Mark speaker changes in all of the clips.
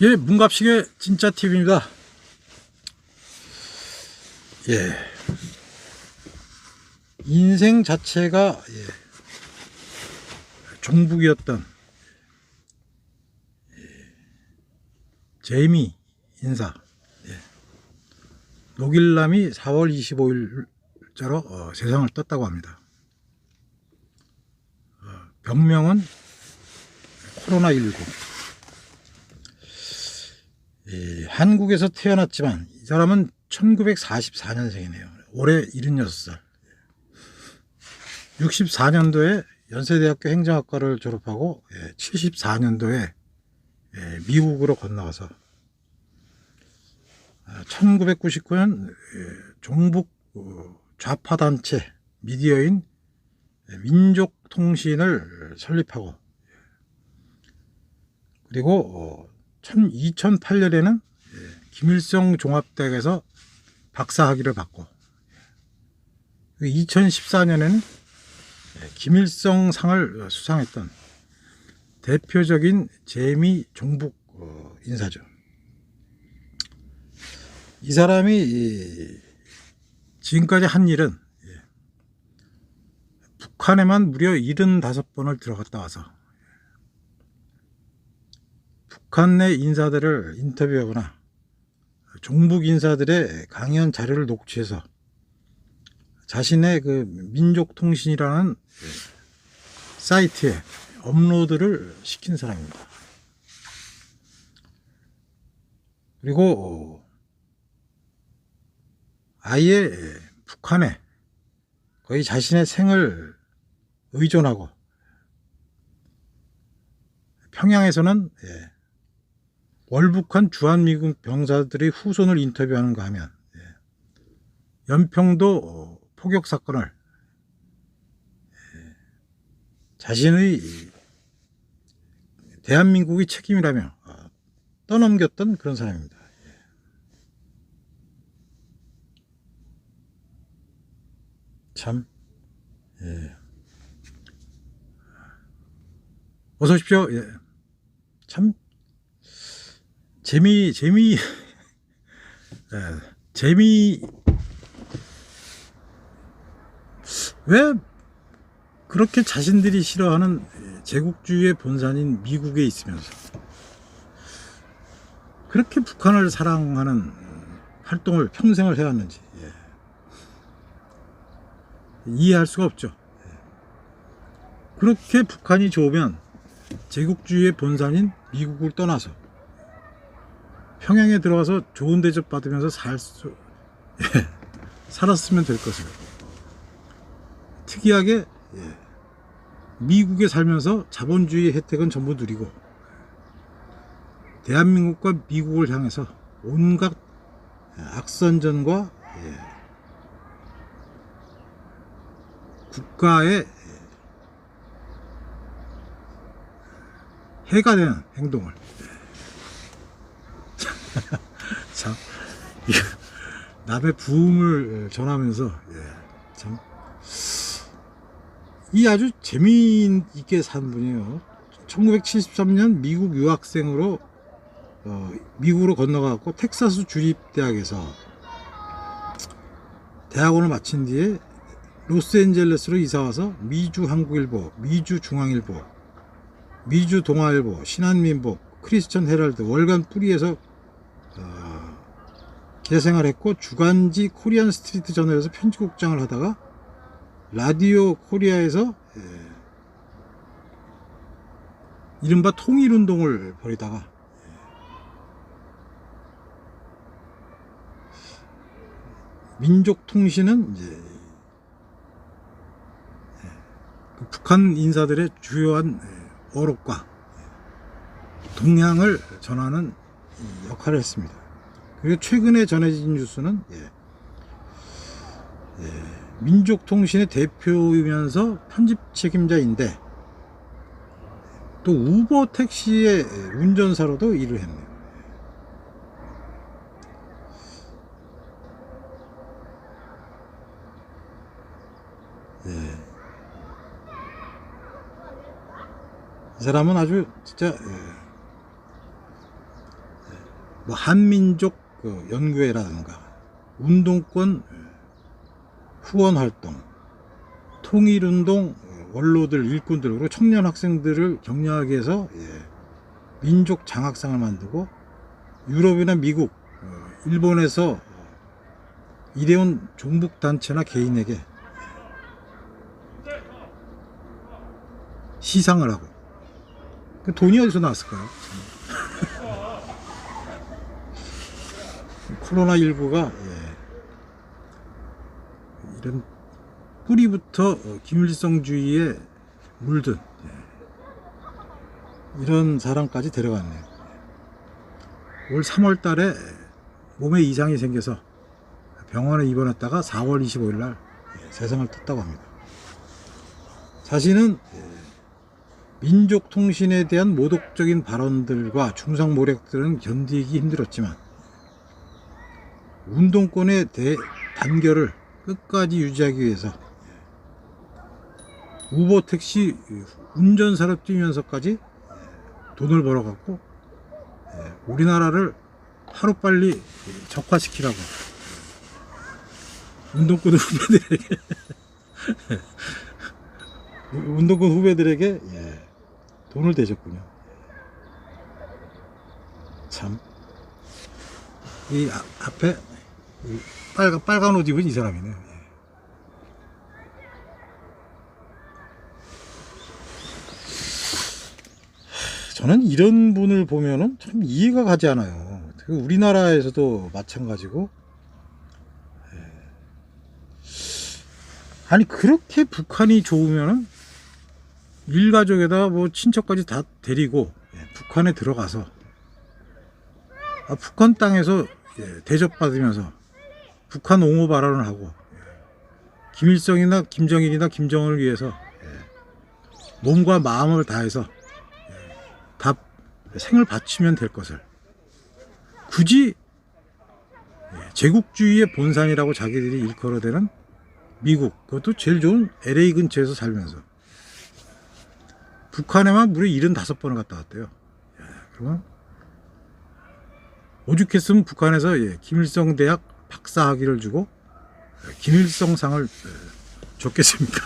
Speaker 1: 예, 문갑식의 진짜 TV입니다. 예. 인생 자체가 예, 종북이었던 예, 제이미 인사 예. 녹일남이 4월 25일자로 어, 세상을 떴다고 합니다. 어, 병명은 코로나19 이 한국에서 태어났지만 이 사람은 1944년생이네요. 올해 76살. 64년도에 연세대학교 행정학과를 졸업하고 74년도에 미국으로 건너가서 1999년 종북 어, 좌파 단체 미디어인 민족통신을 설립하고 그리고 어, 2008년에는 김일성 종합대학에서 박사학위를 받고 2014년에는 김일성 상을 수상했던 대표적인 재미 종북 어, 인사죠. 이 사람이 이 지금까지 한 일은 예, 북한에만 무려 75번을 들어갔다 와서 북한 내 인사들을 인터뷰하거나 종북 인사들의 강연 자료를 녹취해서 자신의 그 민족통신이라는 사이트에 업로드를 시킨 사람입니다. 그리고 아예 북한에 거의 자신의 생을 의존하고 평양에서는 예, 월북한 주한미군 병사들의 후손을 인터뷰하는가 하면 예, 연평도 어, 포격 사건을 예, 자신의 대한민국의 책임이라며 어, 떠넘겼던 그런 사람입니다. 예. 참, 예. 어서 오십시오. 예. 참, 재미, 재미, 예, 재미, 왜 그렇게 자신들이 싫어하는 제국주의의 본산인 미국에 있으면서 그렇게 북한을 사랑하는 활동을 평생을 해왔는지 예. 이해할 수가 없죠. 예. 그렇게 북한이 좋으면 제국주의의 본산인 미국을 떠나서 평양에 들어가서 좋은 대접 받으면서 살 수, 예, 살았으면 될 것을. 특이하게, 예, 미국에 살면서 자본주의 혜택은 전부 누리고, 대한민국과 미국을 향해서 온갖 악선전과, 예, 국가의 해가 되는 행동을 참 남의 부흥을 전하면서 예, 참. 이 아주 재미있게 산 분이에요. 1973년 미국 유학생으로 어, 미국으로 건너가고 텍사스 주립대학에서 대학원을 마친 뒤에 로스앤젤레스로 이사 와서 미주 한국일보, 미주 중앙일보, 미주 동아일보, 신한민보, 크리스천 헤럴드, 월간 뿌리에서 어, 기자생활했고 주간지 코리안 스트리트 저널에서 편집국장을 하다가 라디오 코리아에서 예, 이른바 통일운동을 벌이다가 예, 민족통신은 이제 예, 그 북한 인사들의 주요한 예, 어록과 동향을 전하는 역할을 했습니다. 그리고 최근에 전해진 뉴스는 예, 예, 민족통신의 대표이면서 편집 책임자인데 또 우버 택시의 운전사로도 일을 했네요. 예. 이 사람은 아주 진짜 예. 뭐 한민족 그 연구회라든가 운동권 후원 활동, 통일운동 원로들 일꾼들 그리고 청년 학생들을 격려하기 위해서 예, 민족 장학상을 만들고 유럽이나 미국, 어, 일본에서 일해온 종북 단체나 개인에게 시상을 하고 그 돈이 어디서 나왔을까요? 코로나 19가 이런 뿌리부터 어, 김일성주의에 물든 예, 이런 사람까지 데려갔네요. 올 3월 달에 몸에 이상이 생겨서 병원에 입원했다가 4월 25일 날 예, 세상을 떴다고 합니다. 자신은 예, 민족 통신에 대한 모독적인 발언들과 충성 모략들은 견디기 힘들었지만 운동권의 대, 단결을 끝까지 유지하기 위해서 우버 택시 운전사로 뛰면서까지 돈을 벌어갖고 예, 우리나라를 하루빨리 적화시키라고 운동권 후배들에게 운동권 후배들에게 예, 돈을 대줬군요. 참. 이 아- 앞에 이 빨간, 빨간 옷 입은 이 사람이네요. 예. 저는 이런 분을 보면은 참 이해가 가지 않아요. 그 우리나라에서도 마찬가지고. 예. 아니, 그렇게 북한이 좋으면은 일가족에다 뭐 친척까지 다 데리고 예, 북한에 들어가서 아, 북한 땅에서 예, 대접받으면서 북한 옹호 발언을 하고 예, 김일성이나 김정일이나 김정은을 위해서 예, 몸과 마음을 다해서 예, 다 생을 바치면 될 것을 굳이 예, 제국주의의 본산이라고 자기들이 일컬어대는 미국 그것도 제일 좋은 LA 근처에서 살면서 북한에만 무려 75번을 갔다 왔대요. 예, 그러면 오죽했으면 북한에서 예, 김일성 대학 박사 학위를 주고 예, 김일성상을 예, 줬겠습니까?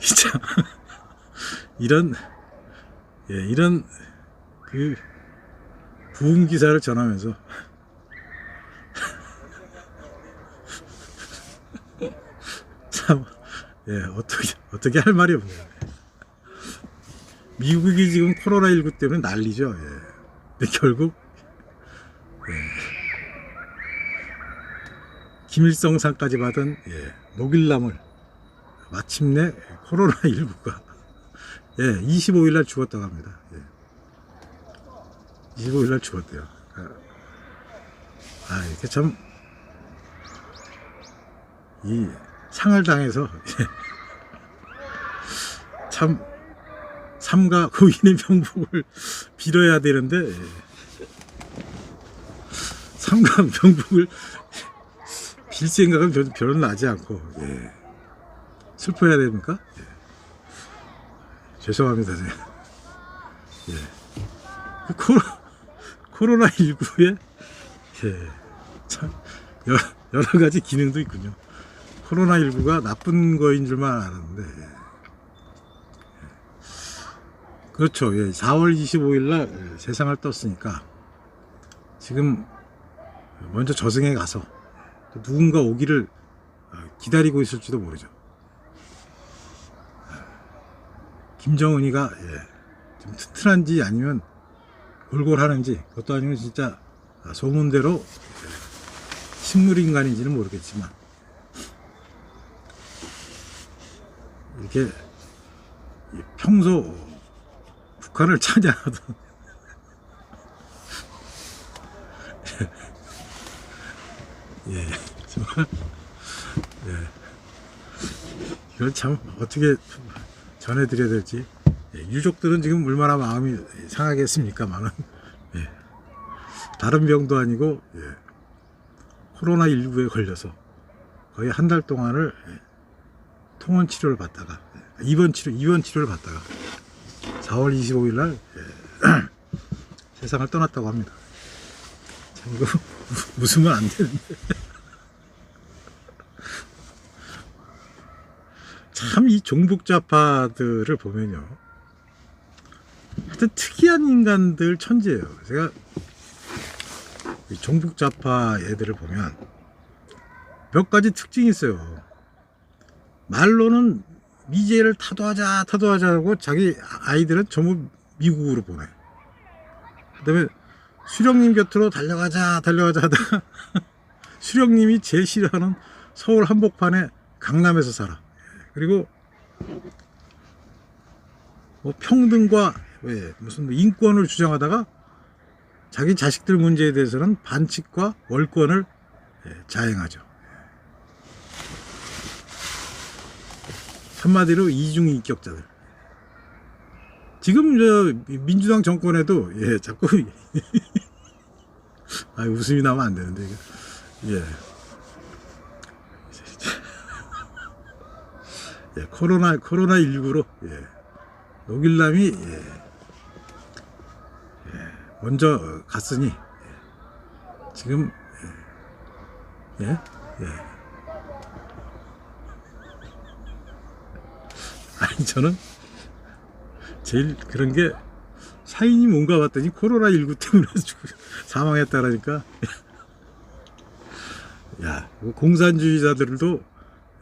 Speaker 1: 진짜 이런 예, 이런 그 부흥 기사를 전하면서 참 예, 어떻게 어떻게 할 말이 없네요. 미국이 지금 코로나 19 때문에 난리죠. 예. 근데 결국 예. 김일성상까지 받은 예, 녹일남을 마침내 코로나19가 예, 25일 날 죽었다고 합니다. 예. 25일 날 죽었대요. 아, 아 이렇게 참 이 상을 당해서 예. 참 삼가 고인의 명복을 빌어야 되는데 예. 삼가 명복을 빌 생각은 별- 별로 나지 않고 예. 슬퍼해야 됩니까? 예. 죄송합니다. 예. 그 코로, 코로나 19에 예. 참 여러, 여러 가지 기능도 있군요. 코로나 19가 나쁜 거인 줄만 알았는데 예. 그렇죠. 예. 4월 25일 날 예, 세상을 떴으니까 지금 먼저 저승에 가서 또 누군가 오기를 어, 기다리고 있을지도 모르죠. 김정은이가 예, 좀 튼튼한지 아니면 골골하는지 그것도 아니면 진짜 소문대로 예, 식물인간인지는 모르겠지만 이렇게 이 평소 북한을 찬양하던 예, 예, 이걸 참 어떻게 전해드려야 될지. 예, 유족들은 지금 얼마나 마음이 상하겠습니까만은 예, 다른 병도 아니고 예, 코로나 19에 걸려서 거의 한 달 동안을 예, 통원 치료를 받다가 예, 입원 치료 입원 치료를 받다가 4월 25일 날 예, 세상을 떠났다고 합니다. 참 이거 웃으면 안 되는데. 참 이 종북좌파들을 보면요. 하여튼 특이한 인간들 천재예요. 제가 이 종북좌파 애들을 보면 몇 가지 특징이 있어요. 말로는 미제를 타도하자 타도하자 하고 자기 아이들은 전부 미국으로 보내. 그다음에 수령님 곁으로 달려가자 달려가자 하다가 수령님이 제일 싫어하는 서울 한복판에 강남에서 살아. 그리고 뭐 평등과 왜 무슨 인권을 주장하다가 자기 자식들 문제에 대해서는 반칙과 월권을 예, 자행하죠. 한마디로 이중인격자들. 지금 저 민주당 정권에도 예 자꾸 아 웃음이 나면 안 되는데 이거. 예. 예 코로나 코로나 19로 예. 녹일남이 예, 예, 먼저 갔으니 예, 지금 예, 예, 예. 아니 저는 제일 그런 게 사인이 뭔가 봤더니 코로나 19 때문에 죽 사망했다라니까. 야 이거 공산주의자들도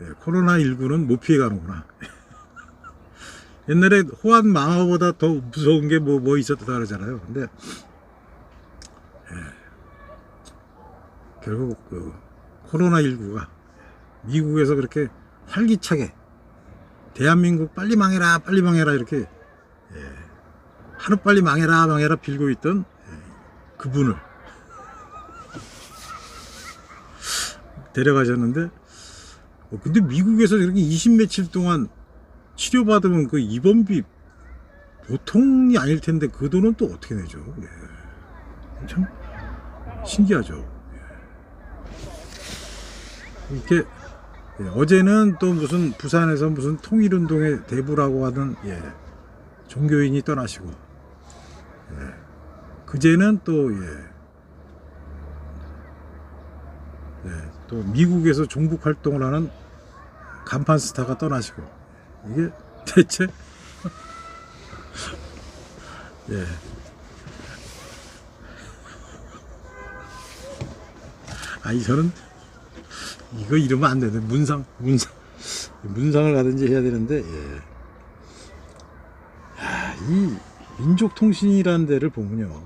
Speaker 1: 예, 코로나 19는 못 피해가는구나. 옛날에 호환 망하보다 더 무서운 게 뭐 뭐 있었다 그러잖아요. 근데 예, 결국 그 코로나 19가 미국에서 그렇게 활기차게 대한민국 빨리 망해라 빨리 망해라 이렇게 예, 하루 빨리 망해라 망해라 빌고 있던 예, 그분을 데려가셨는데 어, 근데 미국에서 이렇게 20 며칠 동안 치료받으면 그 입원비 보통이 아닐 텐데 그 돈은 또 어떻게 내죠? 예. 참 신기하죠. 예. 이렇게 예, 어제는 또 무슨 부산에서 무슨 통일운동의 대부라고 하던 예, 종교인이 떠나시고 예, 그제는 또 예, 예, 또 미국에서 종북 활동을 하는 간판 스타가 떠나시고 이게 대체 예. 아니 저는 이거 이러면 안 되는데 문상 문상 문상을 가든지 해야 되는데 예. 야, 이 민족통신이라는 데를 보면요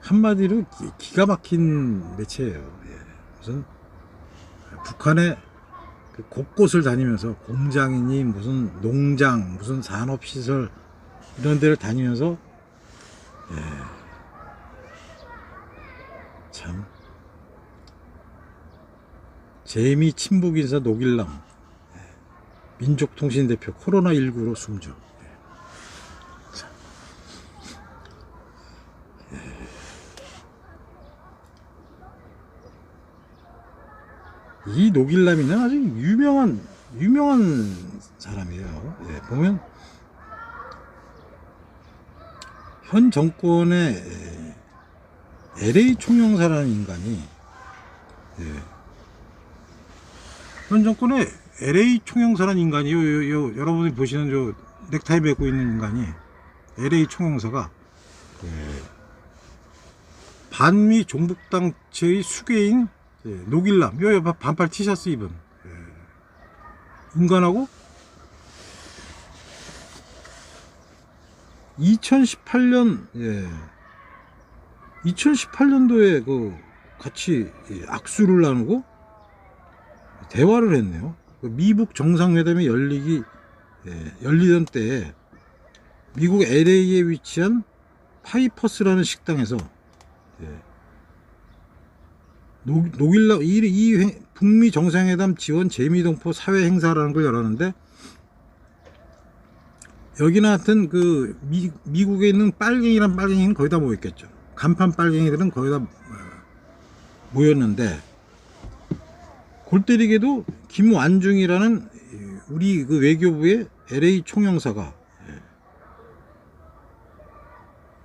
Speaker 1: 한마디로 기- 기가 막힌 매체예요. 예. 무슨 북한의 그 곳곳을 다니면서 공장이니 무슨 농장 무슨 산업시설 이런 데를 다니면서 예. 참 재미 친북 인사 노길남 예. 민족통신 대표 코로나19로 숨져 예. 참. 예. 이 노길남이는 아주 유명한 유명한 사람이에요. 예, 보면 현 정권의 예, LA 총영사라는 인간이 예, 현 정권의 LA 총영사라는 인간이 요, 요, 요, 여러분이 보시는 저 넥타이 메고 있는 인간이 LA 총영사가 예, 반미 종북당체의 수괴인 예, 노길남. 요요 반팔 티셔츠 입은. 예, 인간하고 2018년 예. 2018년도에 그 같이 예, 악수를 나누고 대화를 했네요. 그 미북 정상회담이 열리기 예, 열리던 때에 미국 LA에 위치한 파이퍼스라는 식당에서 예, 노, 노길라 이, 이 행- 북미 정상회담 지원 재미동포 사회 행사라는 걸 열었는데 여기는 하여튼 그 미, 미국에 있는 빨갱이란 빨갱이는 거의 다 모였겠죠. 간판 빨갱이들은 거의 다 어, 모였는데 골 때리게도 김완중이라는 우리 그 외교부의 LA 총영사가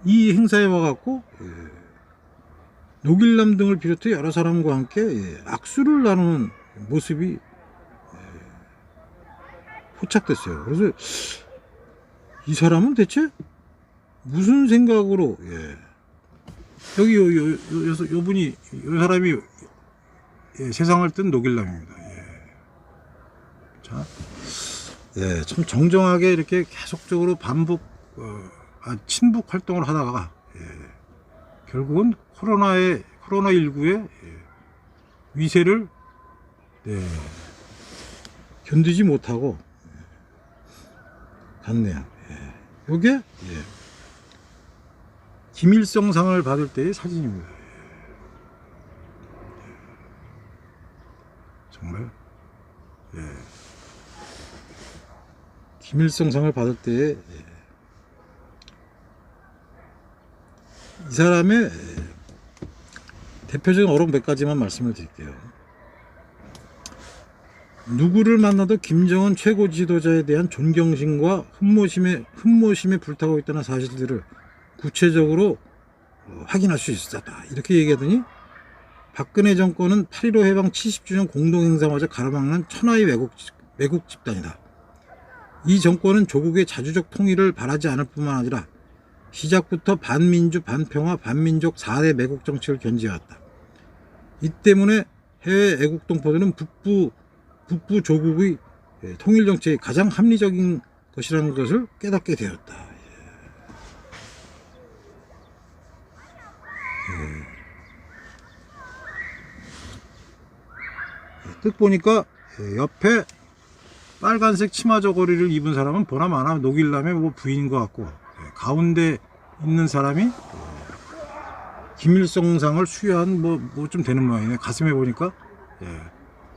Speaker 1: 이 행사에 와갖고 예, 노길남 등을 비롯해 여러 사람과 함께 예, 악수를 나누는 모습이 예, 포착됐어요. 그래서 이 사람은 대체 무슨 생각으로 예. 여기 요, 요, 요, 요, 요 분이 요 사람이 예, 세상을 뜬 노길남입니다. 예. 자, 예, 참 정정하게 이렇게 계속적으로 반복 어, 아, 친북 활동을 하다가 예, 결국은 코로나의 코로나 19의 위세를 네, 견디지 못하고 예, 갔네요. 예. 요게 예, 김일성상을 받을 때의 사진입니다. 예. 정말 예. 김일성상을 받을 때의 예. 이 사람의 예, 대표적인 어록 몇 가지만 말씀을 드릴게요. 누구를 만나도 김정은 최고 지도자에 대한 존경심과 흠모심에 흠모심에 불타고 있다는 사실들을 구체적으로 어, 확인할 수 있었다. 이렇게 얘기하더니 박근혜 정권은 8.15 해방 70주년 공동행사마저 가로막는 천하의 왜곡, 왜곡 집단이다. 이 정권은 조국의 자주적 통일을 바라지 않을 뿐만 아니라 시작부터 반민주, 반평화, 반민족 4대 매국 정책을 견지해왔다. 이 때문에 해외 애국 동포들은 북부, 북부 조국의 예, 통일 정책이 가장 합리적인 것이라는 것을 깨닫게 되었다. 뜻 보니까 예, 옆에 빨간색 치마 저고리를 입은 사람은 보나마나 녹일남의 뭐 부인인 것 같고 예, 가운데 있는 사람이 예, 김일성상을 수여한 뭐 뭐 좀 되는 모양이네 가슴에 보니까 예,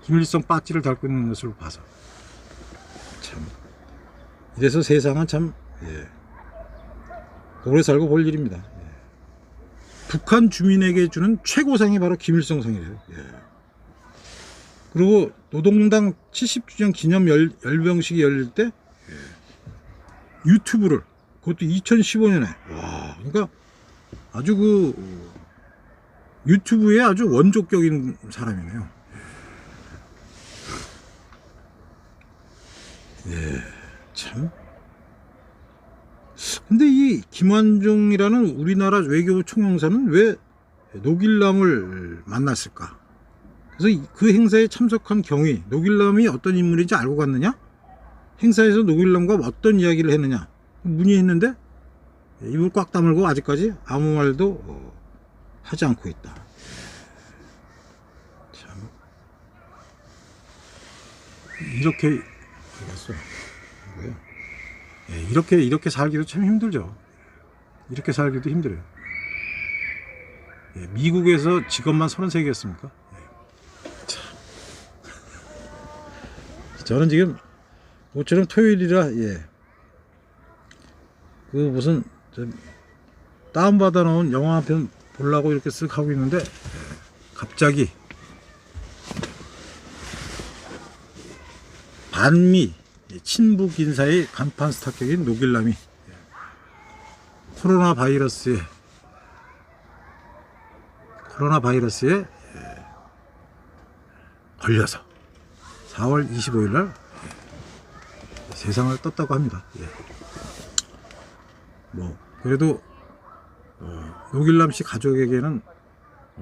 Speaker 1: 김일성 빠찌를 달고 있는 것으로 봐서 참 이래서 세상은 참 예, 오래 살고 볼 일입니다. 예. 북한 주민에게 주는 최고상이 바로 김일성상이래요. 예. 그리고 노동당 70주년 기념 열, 열병식이 열릴 때 예, 유튜브를 그것도 2015년에 와 그러니까 아주 그 어, 유튜브의 아주 원조격인 사람이네요. 예, 참. 근데 이 김환중이라는 우리나라 외교부 총영사는 왜 노길남을 만났을까? 그래서 이- 그 행사에 참석한 경위, 노길남이 어떤 인물인지 알고 갔느냐? 행사에서 노길남과 어떤 이야기를 했느냐? 문의했는데 입을 꽉 다물고 아직까지 아무 말도 어, 하지 않고 있다. 참 이렇게 알겠어. 뭐야? 예, 이렇게 이렇게 살기도 참 힘들죠. 이렇게 살기도 힘들어요. 예, 미국에서 직업만 33개였습니까? 저는 지금 모처럼 토요일이라 예. 그 무슨 저 다운 받아 놓은 영화 한 편 보려고 이렇게 쓱 하고 있는데 예, 갑자기 반미 예, 친북 인사의 간판 스타격인 노길남이 예, 코로나 바이러스에 코로나 바이러스에 예, 걸려서 4월 25일 날 예, 세상을 떴다고 합니다. 예. 뭐 그래도 어, 노길남 씨 가족에게는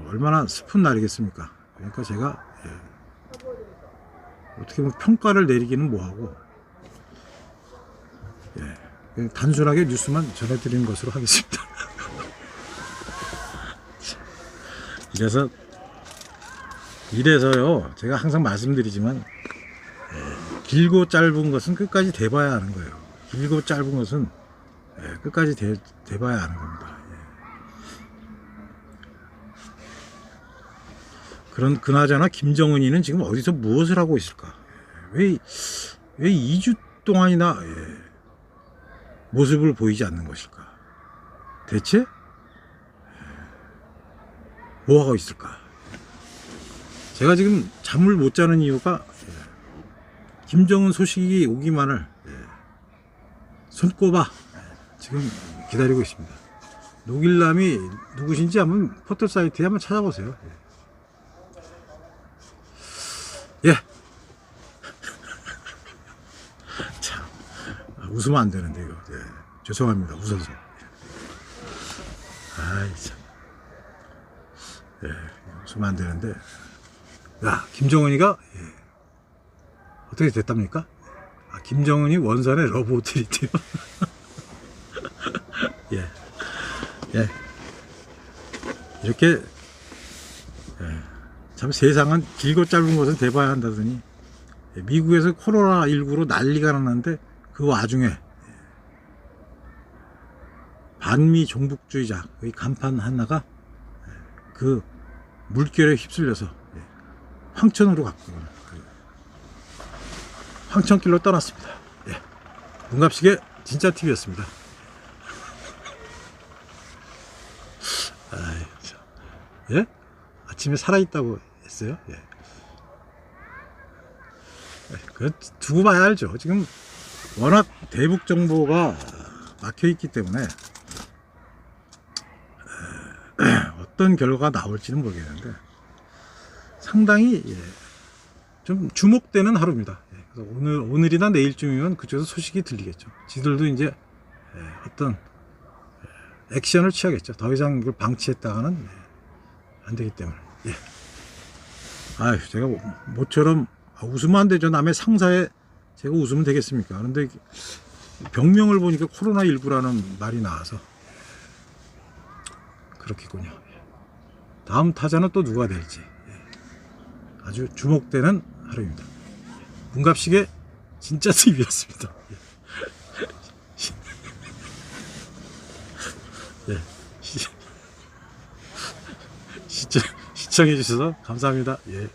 Speaker 1: 얼마나 슬픈 날이겠습니까? 그러니까 제가 예, 어떻게 보면 평가를 내리기는 뭐하고 예, 단순하게 뉴스만 전해드리는 것으로 하겠습니다. 이래서 이래서요 제가 항상 말씀드리지만 예, 길고 짧은 것은 끝까지 대봐야 하는 거예요. 길고 짧은 것은 예, 끝까지 대, 대봐야 하는 겁니다. 예. 그런 그나저나 김정은이는 지금 어디서 무엇을 하고 있을까? 왜, 왜 2주 동안이나 예, 모습을 보이지 않는 것일까? 대체 예, 뭐 하고 있을까? 제가 지금 잠을 못 자는 이유가 예, 김정은 소식이 오기만을 예, 손꼽아 예, 지금 기다리고 있습니다. 노길남이 누구신지 한번 포털 사이트에 한번 찾아보세요. 예. 예. 참 아, 웃으면 안 되는데 이거. 예. 죄송합니다. 웃어서. 아이 참. 예. 웃으면 안 되는데. 야 김정은이가 예. 어떻게 됐답니까? 아, 김정은이 원산의 러브 호텔이대요. 예. 예. 이렇게 예. 참 세상은 길고 짧은 것은 대봐야 한다더니 예, 미국에서 코로나 19로 난리가 났는데 그 와중에 예, 반미 종북주의자 의 간판 하나가 예, 그 물결에 휩쓸려서 예, 황천으로 갔고 황천길로 떠났습니다. 예. 문갑식의 진짜 TV였습니다. 예? 아침에 살아있다고 했어요? 예. 예, 그 두고 봐야 알죠. 지금 워낙 대북 정보가 막혀 있기 때문에 에, 어떤 결과가 나올지는 모르겠는데 상당히 예, 좀 주목되는 하루입니다. 예, 그래서 오늘 오늘이나 내일쯤이면 그쪽에서 소식이 들리겠죠. 지들도 이제 예, 어떤 예, 액션을 취하겠죠. 더 이상 이걸 방치했다가는 예, 안 되기 때문에. 예. 아유, 제가 뭐- 모처럼 아, 웃으면 안 되죠. 남의 상사에 제가 웃으면 되겠습니까? 그런데 병명을 보니까 코로나 19라는 말이 나와서 그렇겠군요. 예. 다음 타자는 또 누가 될지. 아주 주목되는 하루입니다. 문갑식의 진짜 TV였습니다. 예. 시, 시청, 시청해주셔서 감사합니다. 예.